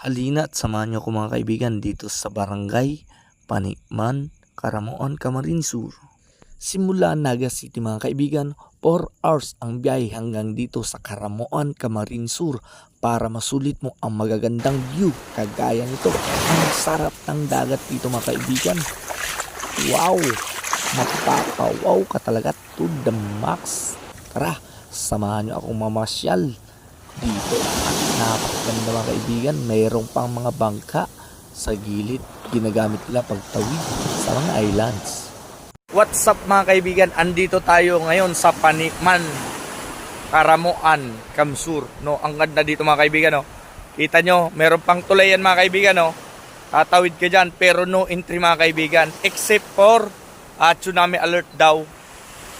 Halina at samahan niyo ako mga kaibigan dito sa Barangay Panikman, Karamoan, Camarines Sur. Simula Naga City mga kaibigan, 4 hours ang biyahe hanggang dito sa Karamoan, Camarines Sur para masulit mo ang magagandang view kagaya nito. Ang sarap ng dagat dito mga kaibigan. Wow! Mapapawaw ka talaga to the max. Tara, samahan niyo akong mamasyal dito. Napakaganda mga kaibigan, mayroong pang mga bangka sa gilid. Ginagamit nila pagtawid sa mga islands. What's up mga kaibigan? Andito tayo ngayon sa Panikman, Karamoan, Kamsur. No, ang ganda dito mga kaibigan. No? Kita nyo, meron pang tulayan mga kaibigan. No? Tatawid ka dyan, pero no entry mga kaibigan. Except for ah, tsunami alert daw.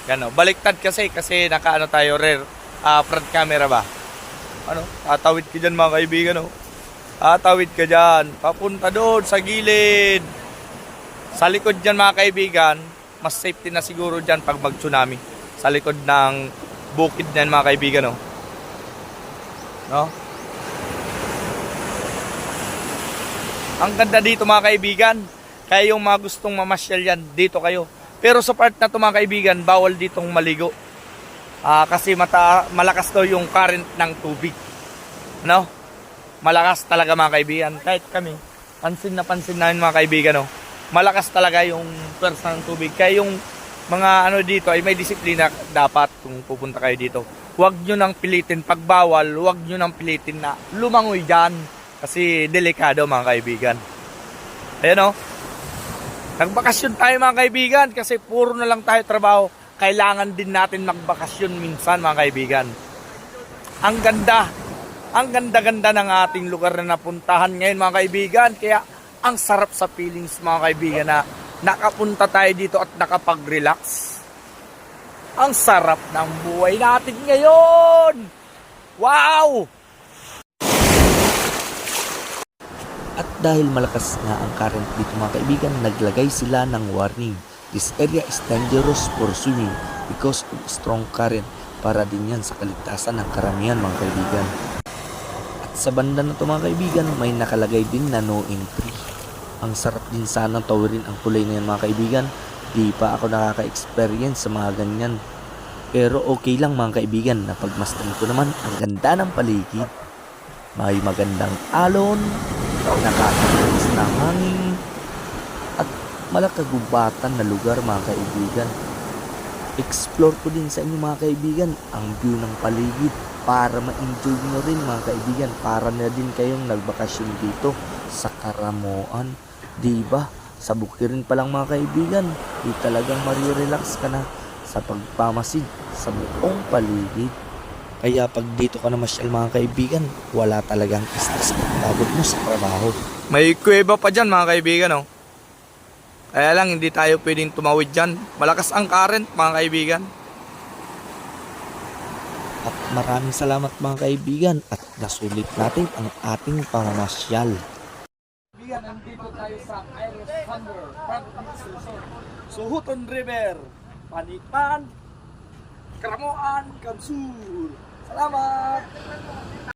Gano, baliktad kasi, kasi nakaano tayo, rear, ah, front camera ba? Ano, tatawid ka dyan mga kaibigan. No? Tatawid ka dyan, papunta doon sa gilid. Sa likod dyan mga kaibigan, mas safety na siguro dyan pag mag-tsunami. Sa likod ng bukid na mga kaibigan. No? No? Ang ganda dito mga kaibigan. Kaya yung mga gustong mamasyal yan, dito kayo. Pero sa part na to mga kaibigan, bawal ditong maligo. Ah, kasi mata, malakas daw yung current ng tubig. No? Malakas talaga mga kaibigan. Kahit kami, pansin na pansin namin mga kaibigan. No? Malakas talaga yung pwersa ng tubig. Kaya yung mga ano dito ay may disiplina dapat kung pupunta kayo dito. Huwag nyo nang pilitin. Pag bawal, huwag nyo nang pilitin na lumangoy dyan. Kasi delikado mga kaibigan. Ayan o. Nagbakasyon tayo mga kaibigan kasi puro na lang tayo trabaho. Kailangan din natin magbakasyon minsan mga kaibigan. Ang ganda. Ang ganda-ganda ng ating lugar na napuntahan ngayon mga kaibigan. Kaya ang sarap sa feelings mga kaibigan na nakapunta tayo dito at nakapag-relax. Ang sarap ng buhay natin ngayon! Wow! At dahil malakas nga ang current dito mga kaibigan, naglagay sila ng warning. This area is dangerous for swimming because of strong current para din yan sa kaligtasan ng karamihan mga kaibigan. At sa banda na to mga kaibigan, may nakalagay din na no entry. Ang sarap din sanang tawirin ang kulay na yan mga kaibigan. Di pa ako nakaka-experience sa mga ganyan. Pero okay lang mga kaibigan na pagmasdan ko naman ang ganda ng paligid. May magandang alon, nakakatalis na hangin, malakagubatan na lugar mga kaibigan. Explore ko din sa inyo mga kaibigan ang view ng paligid para ma-enjoy nyo rin mga kaibigan para na din kayong nagbakasyon dito sa Karamoan. Di ba? Sa bukirin pa lang mga kaibigan, di talagang marirelax ka na sa pagpamasid sa buong paligid. Kaya pag dito ka na masyal mga kaibigan, wala talagang stress at pagod mo sa trabaho. May kuweba pa dyan mga kaibigan oh. Kaya lang hindi tayo pwedeng tumawid dyan. Malakas ang current mga kaibigan. At maraming salamat mga kaibigan at nasulit natin ang ating pamamasyal. Kaibigan, nandito tayo sa Iris Thunder. Suhuton River, Panipan, Karamoan, Kamsur. Salamat!